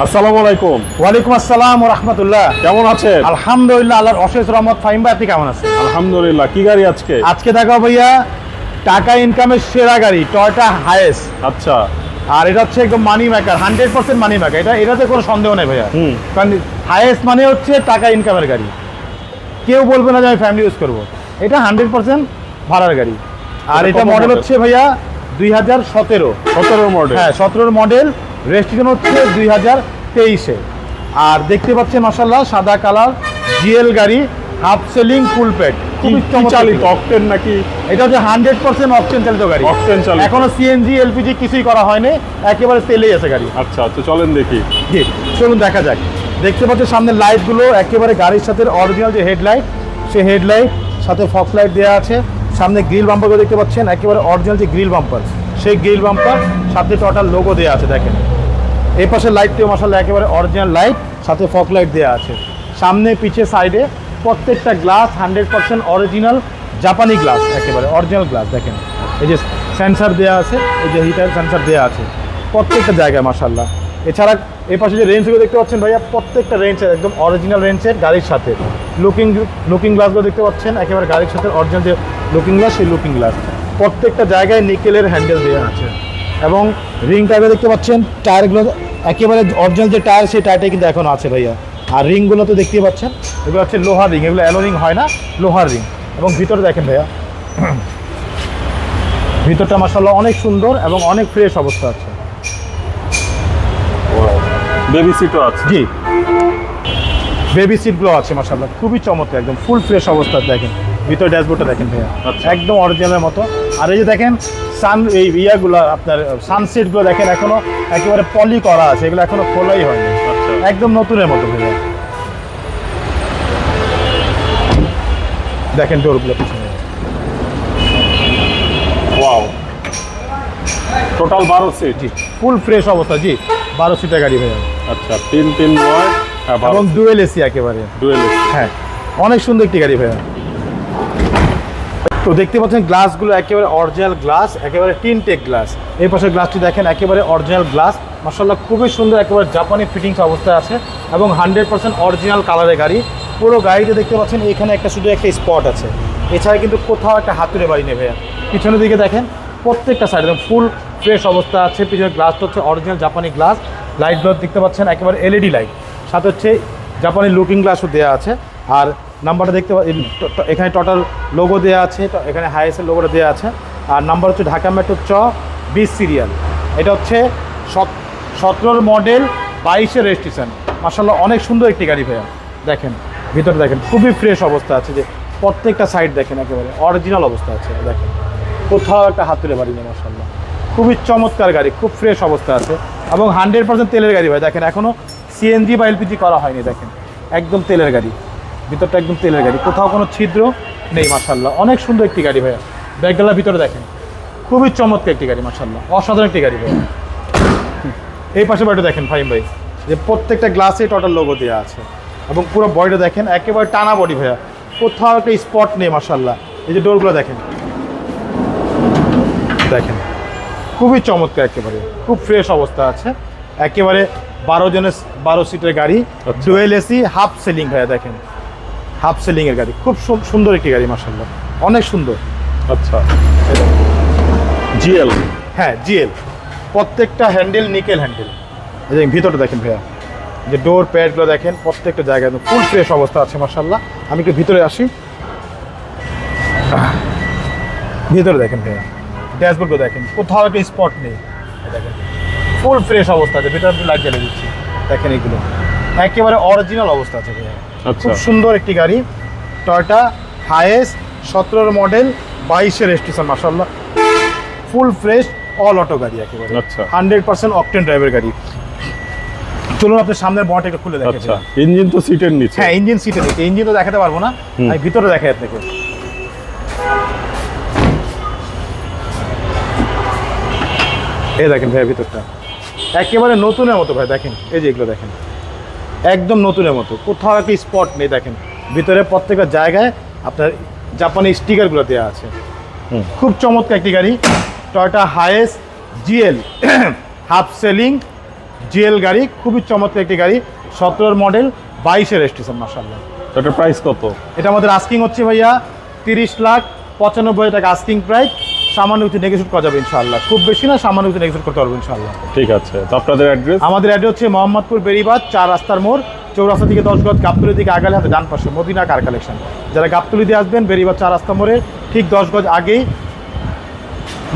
আসসালামু আলাইকুম। ওয়ালাইকুম আসসালাম রহমতুল্লাহ। কেমন আছেন? আলহামদুলিল্লাহ আল্লাহর অশেষ রহমত ফাহিম ভাই আপনি কেমন আছেন? আলহামদুলিল্লাহ কি গাড়ি আজকে? আজকে দেখো ভাইয়া টাকা ইনকামের সেরা গাড়ি টয়টা হায়েস আচ্ছা। আর এটা হচ্ছে একদম money maker hundred percent money maker এটা এটাতে কোনো সন্দেহ নেই ভাইয়া। কারণ হায়েস্ট মানে হচ্ছে টাকা ইনকামের গাড়ি। কেউ বলবে না যে আমি ফ্যামিলি ইউজ করব। এটা হান্ড্রেড পার্সেন্ট ভাড়ার গাড়ি। আর এটা এটা মডেল হচ্ছে ভাইয়া দুই হাজার সতেরো। সতেরো মডেল হ্যাঁ সতেরোর মডেল রেজিস্ট্রেশন হচ্ছে দুই হাজার তেইশে। আর দেখতে পাচ্ছেন মাসাল্লাহ সাদা কালার জিএল গাড়ি হাফ সেলিং ফুল খুবই চালিত? অকটেন নাকি? এটা হচ্ছে হান্ড্রেড পার্সেন্ট অকটেন চালিত গাড়ি। Octane চালিত। এখনও সিএনজি এলপিজি কিছুই করা হয়নি। একেবারে তেলেই আছে গাড়ি। আচ্ছা আচ্ছা চলেন দেখি। জি চলুন দেখা যাক। দেখতে পাচ্ছেন সামনে লাইটগুলো একেবারে গাড়ির সাথে অরিজিনাল যে হেডলাইট সেই হেডলাইট সাথে ফক্স লাইট দেওয়া আছে। সামনে গ্রিল বাম্পারগুলো দেখতে পাচ্ছেন একেবারে অরিজিনাল যে গ্রিল বাম্পার সেই গ্রিল বাম্পার সাথে টোটাল লোগো দেওয়া আছে দেখেন। এই পাশে লাইটটিও মশালা একেবারে অরিজিনাল লাইট সাথে ফক লাইট দেওয়া আছে। সামনে, পিছে সাইডে প্রত্যেকটা গ্লাস হান্ড্রেড পার্সেন্ট অরিজিনাল জাপানি গ্লাস একেবারে অরিজিনাল গ্লাস দেখেন। এই যে সেন্সার দেওয়া আছে, এই যে হিটার সেন্সার দেওয়া আছে। প্রত্যেকটা জায়গায় মাসাল্লাহ এছাড়া এই পাশে যে রেঞ্জগুলো দেখতে পাচ্ছেন ভাইয়া, প্রত্যেকটা রেঞ্জের একদম অরিজিনাল রেঞ্জের গাড়ির সাথে। লুকিং লুকিং গ্লাসগুলো দেখতে পাচ্ছেন, একেবারে গাড়ির সাথে অরিজিনাল যে লুকিং গ্লাস সেই লুকিং গ্লাস প্রত্যেকটা জায়গায় নিকেলের হ্যান্ডেল দেওয়া আছে। এবং রিং টায়ার দেখতে পাচ্ছেন টায়ারগুলো একেবারে অরিজিনাল যে টায়ার সেই টায়ারটাই কিন্তু এখনও আছে ভাইয়া। আর রিংগুলো তো দেখতেই পাচ্ছেন। এগুলো হচ্ছে লোহার রিং এগুলো অ্যালো রিং হয় না লোহার রিং এবং ভিতরে দেখেন ভাইয়া ভিতরটা মাসাল্লাহ অনেক সুন্দর এবং অনেক ফ্রেশ অবস্থা আছে। বেবি সিটও আছে। জি। বেবি সিটগুলো আছে মাসাল্লাহ খুবই চমৎকার একদম ফুল ফ্রেশ অবস্থা দেখেন। ভিতরে ড্যাশবোর্ডটা দেখেন ভাইয়া। আচ্ছা। একদম অরিজিনালের মতো। আর এই যে দেখেন সান এই ইয়াগুলো আপনার সানসেটগুলো দেখেন এখনও একেবারে পলি করা আছে এগুলো এখনও খোলাই হয়নি। আচ্ছা। একদম নতুনের মতো ভাইয়া দেখেন ডোরগুলো পিছনে। ওয়াও টোটাল বারো সিট জি ফুল ফ্রেশ অবস্থা জি বারো সিটের গাড়ি ভাইয়া আচ্ছা তিন তিন নয় হ্যাঁ এবং ডুয়েল এসি একেবারে। ডুয়েল এসি হ্যাঁ অনেক সুন্দর একটি গাড়ি ভাইয়া তো দেখতে পাচ্ছেন গ্লাসগুলো একেবারে অরিজিনাল গ্লাস একেবারে টিনটেক গ্লাস এই পাশের গ্লাসটি দেখেন, একেবারে অরিজিনাল গ্লাস মাসাল্লাহ খুবই সুন্দর একেবারে জাপানি ফিটিংস অবস্থায় আছে এবং হান্ড্রেড পার্সেন্ট অরিজিনাল কালারের গাড়ি। পুরো গাড়িতে দেখতে পাচ্ছেন, এখানে একটা শুধু একটা স্পট আছে। এছাড়া কিন্তু কোথাও একটা হাতুড়ে বাড়ি ভাইয়া। পিছনের দিকে দেখেন, প্রত্যেকটা সাইড একদম ফুল ফ্রেশ অবস্থা আছে। পিছনের গ্লাসটা হচ্ছে অরিজিনাল জাপানি গ্লাস লাইটগুলো দেখতে পাচ্ছেন, একেবারে এলইডি লাইট সাথে হচ্ছে জাপানি লুকিং গ্লাসও দেওয়া আছে। আর নাম্বারটা দেখতে এখানে টোটাল লোগো দেওয়া আছে এখানে হাইএসের লোগোটা দেওয়া আছে। আর নাম্বার হচ্ছে ঢাকা মেট্রো চ বিশ সিরিয়াল এটা হচ্ছে সতেরোর মডেল বাইশের রেজিস্ট্রেশন মার্শাল্লাহ অনেক সুন্দর একটি গাড়ি ভাইয়া। দেখেন, ভিতরে দেখেন, খুবই ফ্রেশ অবস্থা আছে যে প্রত্যেকটা সাইড দেখেন একেবারে অরিজিনাল অবস্থা আছে, দেখেন। কোথাও একটা হাত তুলে বাড়ি মার্শাল্লাহ খুবই চমৎকার গাড়ি, খুব ফ্রেশ অবস্থা আছে। এবং হান্ড্রেড পার্সেন্ট তেলের গাড়ি ভাই, দেখেন এখনও সিএনজি বা এলপিজি করা হয়নি, দেখেন। একদম তেলের গাড়ি। ভিতরটা একদম তেলের গাড়ি। কোথাও কোনো ছিদ্র নেই মার্শাল্লাহ অনেক সুন্দর একটি গাড়ি ভাইয়া। ব্যাগগুলোর ভিতরে দেখেন। খুবই চমৎকার একটি গাড়ি মার্শাল্লাহ অসাধারণ একটি গাড়ি ভাইয়া। এই পাশে বাড়িটা দেখেন ফাইম ভাই। যে প্রত্যেকটা গ্লাসে টোটাল লোগো দেওয়া আছে। এবং পুরো বডিটা দেখেন একেবারে টানা বডি ভাইয়া। কোথাও একটা স্পট নেই মার্শাল্লাহ এই যে ডোরগুলো দেখেন। দেখেন। খুবই চমৎকার একেবারে। খুব ফ্রেশ অবস্থা আছে। একেবারে বারো জনের বারো সিটের গাড়ি। ডুয়েল এসি হাফ সেলিং ভাইয়া দেখেন। হাফ সেলিং এর গাড়ি। খুব সুন্দর একটি গাড়ি মার্শাল্লাহ অনেক সুন্দর। আচ্ছা। জিএল। হ্যাঁ জিএল। প্রত্যেকটা হ্যান্ডেল নিকেল হ্যান্ডেল। এই যে ভিতরটা দেখেন ভাইয়া। যে ডোর প্যাডগুলো দেখেন প্রত্যেকটা জায়গায় ফুল ফ্রেশ অবস্থা আছে মার্শাল্লাহ আমি একটু ভিতরে আসি। ভিতরে দেখেন ভাইয়া। ড্যাশবোর্ডগুলো দেখেন। কোথাও একটা স্পট নেই। দেখেন। ফুল ফ্রেশ অবস্থা আছে। ভিতরে লাইট জ্বালিয়ে দিচ্ছি। দেখেন এগুলো। একেবারে অরিজিনাল অবস্থা আছে ভাইয়া। খুব সুন্দর একটি গাড়ি। টয়টা হায়েস্ট সতেরোর মডেল বাইশের রেজিস্ট্রেশন মার্শাল্লাহ ফুল ফ্রেশ অল অটো গাড়ি একেবারে। আচ্ছা। হান্ড্রেড পার্সেন্ট অকটেন ড্রাইভের গাড়ি। চলুন আপনার সামনের বট একটু খুলে দেখেন আচ্ছা। ইঞ্জিন তো সিটের নিচে। হ্যাঁ ইঞ্জিন সিটে দিচ্ছে ইঞ্জিন তো দেখাতে পারব না। আমি ভিতরে দেখাই আপনাকে। এই দেখেন ভাই ভিতরটা। একেবারে নতুনের মতো ভাই দেখেন। এই যে এগুলো দেখেন। একদম নতুনের মতো। কোথাও একটা স্পট নেই দেখেন। ভিতরে প্রত্যেকটা জায়গায় আপনার জাপানি স্টিকারগুলো দেওয়া আছে। খুব চমৎকার একটি গাড়ি। Toyota Hiace GL half ceiling GL গাড়ি খুবই চমৎকার একটি গাড়ি। সতেরোর মডেল বাইশের রেজিস্ট্রেশন মাসাল্লাহ এটার প্রাইস কত? এটা আমাদের আস্কিং হচ্ছে ভাইয়া তিরিশ লাখ পঁচানব্বই টাকা আস্কিং প্রাইস সামান্য কিছু নেগোসিয়েট করা যাবে ইনশাল্লাহ খুব বেশি না সামান্য কিছু নেগোসিয়েট করতে পারব ইনশাল্লাহ ঠিক আছে তো আপনাদের অ্যাড্রেস আমাদের অ্যাড্রেস হচ্ছে মোহাম্মদপুর বেরিবাদ চার রাস্তার মোড় চৌরাস্তা থেকে দশ গজ গাবতলি দিকে আগালে হাতে ডান পাশে মদিনা কার কালেকশন যারা গাবতলি দিয়ে আসবেন বেরিবাদ চার রাস্তা মোড়ে ঠিক দশ গজ আগেই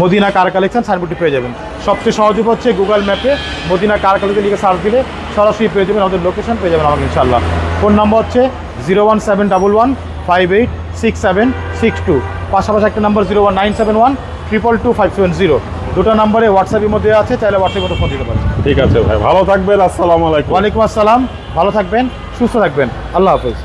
মদিনা কার কালেকশন সাইনবোর্ডটি পেয়ে যাবেন। সবচেয়ে সহজ উপায় হচ্ছে গুগল ম্যাপে মদিনা কার কালেকশন লিখে সার্চ দিলে সরাসরি পেয়ে যাবেন আমাদের লোকেশন পেয়ে যাবেন আমাকে ইনশাল্লাহ ফোন নম্বর হচ্ছে zero one seven double one five eight six seven six two পাশাপাশি একটা number zero one nine seven one triple two five seven zero দুটো নাম্বারে হোয়াটসঅ্যাপের মধ্যে আছে তাহলে হোয়াটসঅ্যাপ মধ্যে ফোন দিতে পারেন। ঠিক আছে ভাই ভালো থাকবেন আসসালামু আলাইকুম। ওয়ালাইকুম আসসালাম ভালো থাকবেন সুস্থ থাকবেন। আল্লাহ হাফেজ।